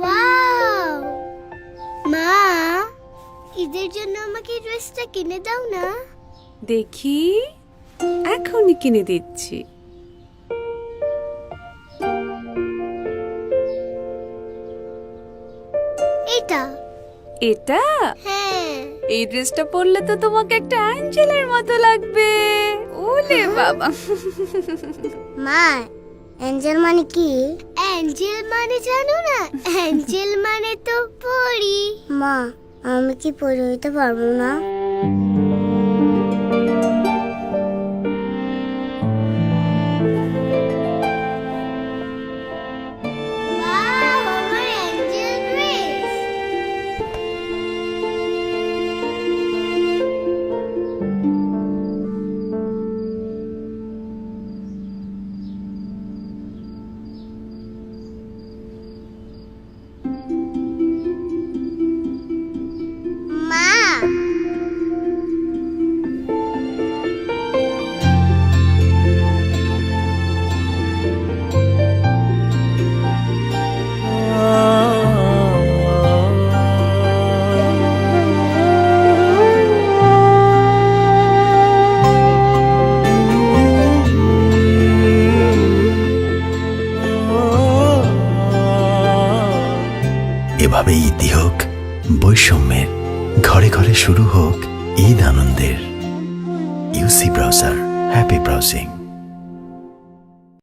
Wow মা ঈদের জন্য আমাকে ড্রেসটা কিনে দাও না। দেখি এখনই কিনে দিচ্ছি। এটা? এটা? হ্যাঁ। এই ড্রেসটা পরলে তো তোমাকে একটা অ্যাঞ্জেলের মতো লাগবে। ওলে বাবা। মা অ্যাঞ্জেল মানে কি? অ্যাঞ্জেল মানে জানো না? অ্যাঞ্জেল মানে তো পরি। মা, আমি কি পড়ে হইতে পারব না? এভাবেই ইতি হোক বৈষম্যের ঘরে ঘরে শুরু হোক ঈদ আনন্দের। UC browser happy browsing